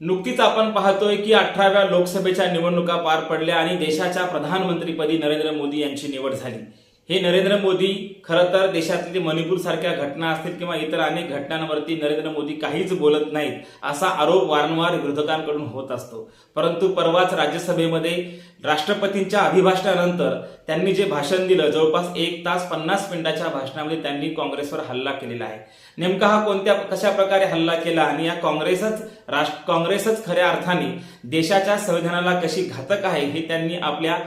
नुकतीच आपण पाहतोय की अठराव्या लोकसभेच्या निवडणुका पार पडल्या आणि देशाच्या प्रधानमंत्रीपदी नरेंद्र मोदी यांची निवड झाली. हे नरेंद्र मोदी खरं तर देशातील मणिपूर सारख्या घटना असतील किंवा इतर अनेक घटनांवरती नरेंद्र मोदी काहीच बोलत नाहीत असा आरोप वारंवार विरोधकांकडून होत असतो. परंतु परवाच राज्यसभेमध्ये राष्ट्रपतींच्या अभिभाषणानंतर त्यांनी जे भाषण दिलं जवळपास एक तास पन्नास मिनिटाच्या भाषणामध्ये त्यांनी काँग्रेसवर हल्ला केलेला आहे. नेमका हा कोणत्या कशा प्रकारे हल्ला केला आणि या काँग्रेसच राष्ट्र काँग्रेसच खऱ्या अर्थाने देशाच्या संविधानाला कशी घातक आहे हे त्यांनी आपल्या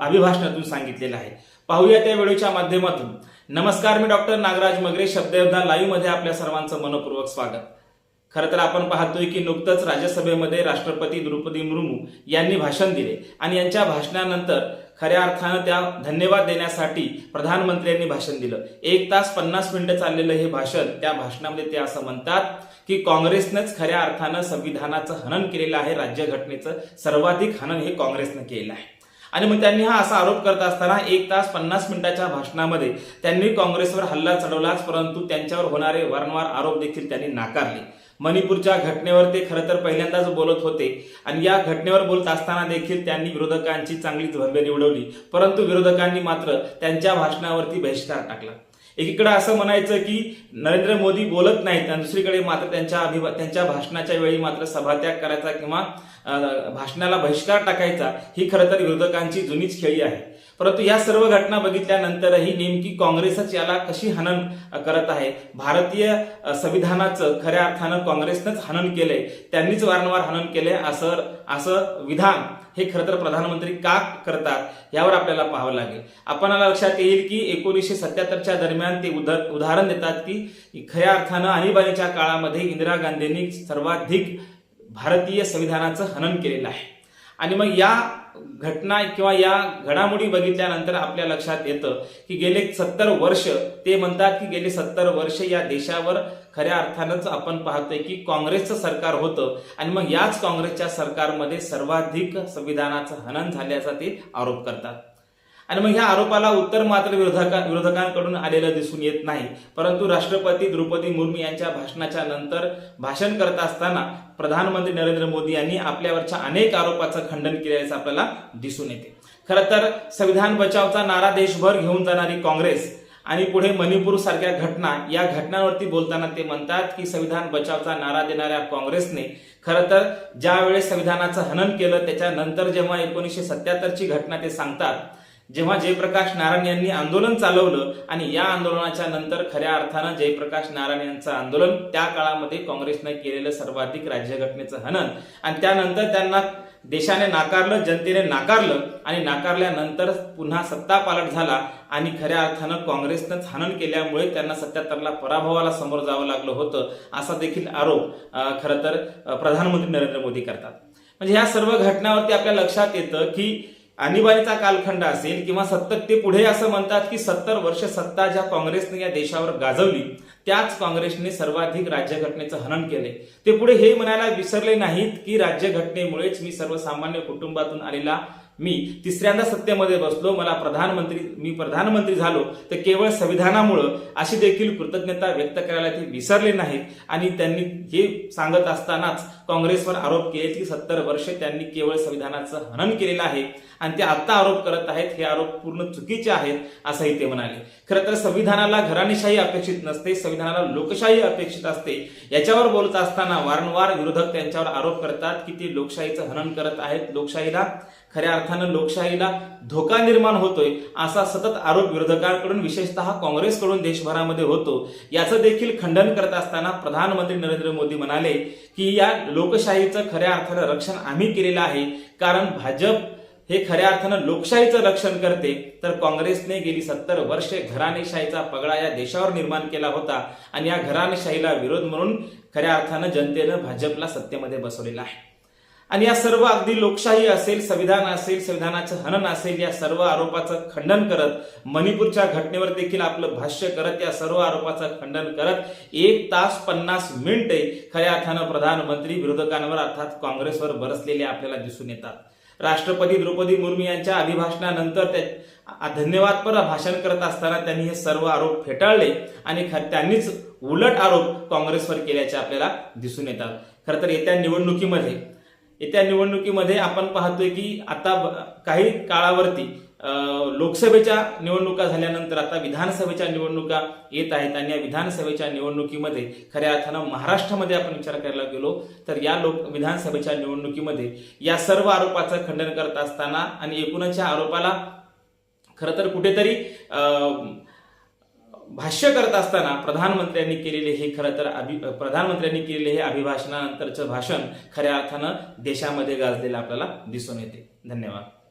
अभिभाषणातून सांगितलेलं आहे. पाहूया त्या व्हिडिओच्या माध्यमातून. नमस्कार मी डॉक्टर नागराज मगरे शब्दयोद्धा लाईव्हमध्ये आपल्या सर्वांचं मनपूर्वक स्वागत. खरं तर आपण पाहतोय की नुकतंच राज्यसभेमध्ये राष्ट्रपती द्रौपदी मुर्मू यांनी भाषण दिले आणि यांच्या भाषणानंतर खऱ्या अर्थानं त्या धन्यवाद देण्यासाठी प्रधानमंत्र्यांनी भाषण दिलं. एक तास पन्नास मिनिटं चाललेलं हे भाषण त्या भाषणामध्ये ते असं म्हणतात की काँग्रेसनंच खऱ्या अर्थानं संविधानाचं हनन केलेलं आहे राज्यघटनेचं सर्वाधिक हनन हे काँग्रेसनं केलेलं आहे. आणि मग त्यांनी हा असा आरोप करत असताना एक तास पन्नास मिनिटाच्या भाषणामध्ये त्यांनी काँग्रेसवर हल्ला चढवलाच परंतु त्यांच्यावर होणारे वारंवार आरोप देखील त्यांनी नाकारले. मणिपूरच्या घटनेवर ते खरं तर पहिल्यांदाच बोलत होते आणि या घटनेवर बोलत असताना देखील त्यांनी विरोधकांची चांगलीच भरभेरी निवडवली परंतु विरोधकांनी मात्र त्यांच्या भाषणावरती बहिष्कार टाकला. एकीकडे असं म्हणायचं की नरेंद्र मोदी बोलत नाहीत आणि दुसरीकडे मात्र त्यांच्या अभिभा त्यांच्या भाषणाच्या वेळी मात्र सभात्याग करायचा किंवा भाषणाला बहिष्कार टाकायचा ही खरं तर विरोधकांची जुनीच खेळी आहे. परंतु या सर्व घटना बघितल्यानंतरही नेमकी काँग्रेसच याला कशी हनन करत आहे? भारतीय संविधानाचं खऱ्या अर्थानं काँग्रेसनंच हनन केलंय त्यांनीच वारंवार हनन केलंय असं असं विधान हे खरं तर प्रधानमंत्री का करतात यावर आपल्याला पाहावं लागेल. आपणाला लक्षात येईल की एकोणीसशे सत्याहत्तरच्या दरम्यान ते उदा- उदाहरण देतात की खऱ्या अर्थानं आणीबाणीच्या काळामध्ये इंदिरा गांधींनी सर्वाधिक भारतीय संविधानाचं हनन केलेलं आहे. आणि मग या घटना किंवा या घडामोडी बघितल्यानंतर आपल्या लक्षात येतं की गेले सत्तर वर्ष ते म्हणतात की गेले सत्तर वर्ष या देशावर खऱ्या अर्थानंच आपण पाहतोय की काँग्रेसचं सरकार होतं आणि मग याच काँग्रेसच्या सरकारमध्ये सर्वाधिक संविधानाचं हनन झाल्याचा ते आरोप करतात. आणि मग ह्या आरोपाला उत्तर मात्र विरोधका विरोधकांकडून आलेलं दिसून येत नाही. परंतु राष्ट्रपती द्रौपदी मुर्मू यांच्या भाषणाच्या नंतर भाषण करत असताना प्रधानमंत्री नरेंद्र मोदी यांनी आपल्यावरच्या अनेक आरोपाचं खंडन केल्याचं आपल्याला दिसून येते. खरं तर संविधान बचावचा नारा देशभर घेऊन जाणारी काँग्रेस आणि पुढे मणिपूर सारख्या घटना या घटनांवरती बोलताना ते म्हणतात की संविधान बचावचा नारा देणाऱ्या काँग्रेसने खरं तर ज्यावेळेस संविधानाचं हनन केलं त्याच्यानंतर जेव्हा एकोणीसशे सत्याहत्तरची घटना ते सांगतात जेव्हा जयप्रकाश नारायण यांनी आंदोलन चालवलं आणि या आंदोलनाच्या नंतर खऱ्या अर्थानं जयप्रकाश नारायण यांचं आंदोलन त्या काळामध्ये काँग्रेसनं केलेलं सर्वाधिक राज्यघटनेचं हनन आणि त्यानंतर त्यांना देशाने नाकारलं जनतेने नाकारलं आणि नाकारल्यानंतर पुन्हा सत्ता पालट झाला आणि खऱ्या अर्थानं काँग्रेसनंच हनन केल्यामुळे त्यांना सत्याहत्तरला पराभवाला समोर जावं लागलं होतं असा देखील आरोप खरं तर प्रधानमंत्री नरेंद्र मोदी करतात. म्हणजे ह्या सर्व घटनावरती आपल्या लक्षात येतं की आणीबाणीचा कालखंड असेल किंवा सत्तर ते पुढे असं म्हणतात की सत्तर वर्ष सत्ता ज्या काँग्रेसने या देशावर गाजवली त्याच काँग्रेसने सर्वाधिक राज्यघटनेचं हनन केले. ते पुढे हे म्हणायला विसरले नाहीत की राज्यघटनेमुळेच मी सर्वसामान्य कुटुंबातून आलेला मी तिसऱ्यांदा सत्तेमध्ये बसलो मला प्रधानमंत्री मी प्रधानमंत्री झालो तर केवळ संविधानामुळं अशी देखील कृतज्ञता व्यक्त करायला ते विसरले नाहीत. आणि त्यांनी हे सांगत असतानाच काँग्रेसवर आरोप केले की सत्तर वर्ष त्यांनी केवळ संविधानाचं हनन केलेलं आहे आणि ते आत्ता आरोप करत आहेत हे आरोप पूर्ण चुकीचे आहेत असंही ते म्हणाले. खरं तर संविधानाला घराणेशाही अपेक्षित नसते संविधानाला लोकशाही अपेक्षित असते. याच्यावर बोलत असताना वारंवार विरोधक त्यांच्यावर आरोप करतात की ते लोकशाहीचं हनन करत आहेत. लोकशाहीला खऱ्या अर्थानं लोकशाहीला धोका निर्माण होतोय असा सतत आरोप विरोधकांकडून विशेषतः काँग्रेसकडून देशभरामध्ये होतो. याचं देखील खंडन करत असताना प्रधानमंत्री नरेंद्र मोदी म्हणाले की या लोकशाहीचं खऱ्या अर्थानं रक्षण आम्ही केलेलं आहे. कारण भाजप हे खऱ्या अर्थानं लोकशाहीचं रक्षण करते. तर काँग्रेसने गेली सत्तर वर्षे घराणेशाहीचा पगडा या देशावर निर्माण केला होता. आणि या घराणेशाहीला विरोध म्हणून खऱ्या अर्थानं जनतेनं भाजपला सत्तेमध्ये बसवलेला आहे. आणि या सर्व अगदी लोकशाही असेल संविधान असेल संविधानाचं हनन असेल या सर्व आरोपाचं खंडन करत मणिपूरच्या घटनेवर देखील आपलं भाष्य करत या सर्व आरोपाचं खंडन करत एक तास पन्नास मिनिटे खऱ्या अर्थानं प्रधानमंत्री विरोधकांवर अर्थात काँग्रेसवर बरसलेले आपल्याला दिसून येतात. राष्ट्रपती द्रौपदी मुर्मू यांच्या अभिभाषणानंतर ते धन्यवादपर भाषण करत असताना त्यांनी हे सर्व आरोप फेटाळले आणि त्यांनीच उलट आरोप काँग्रेसवर केल्याचे आपल्याला दिसून येतात. खरं तर येत्या निवडणुकीमध्ये येत्या निवडणुकीमध्ये आपण पाहतोय की आता काही काळावरती लोकसभेच्या निवडणुका झाल्यानंतर आता विधानसभेच्या निवडणुका येत आहेत आणि या विधानसभेच्या निवडणुकीमध्ये खऱ्या अर्थानं महाराष्ट्रामध्ये आपण विचार करायला गेलो तर या लोक विधानसभेच्या निवडणुकीमध्ये या सर्व आरोपाचं खंडन करत असताना आणि एकूणच आरोपाला खरं तर कुठेतरी अं, भाष्य करत असताना प्रधानमंत्र्यांनी केलेले हे खरं तर अभि प्रधानमंत्र्यांनी केलेले हे अभिभाषणानंतरचं भाषण खऱ्या अर्थानं देशामध्ये गाजलेलं आपल्याला दिसून येते. धन्यवाद.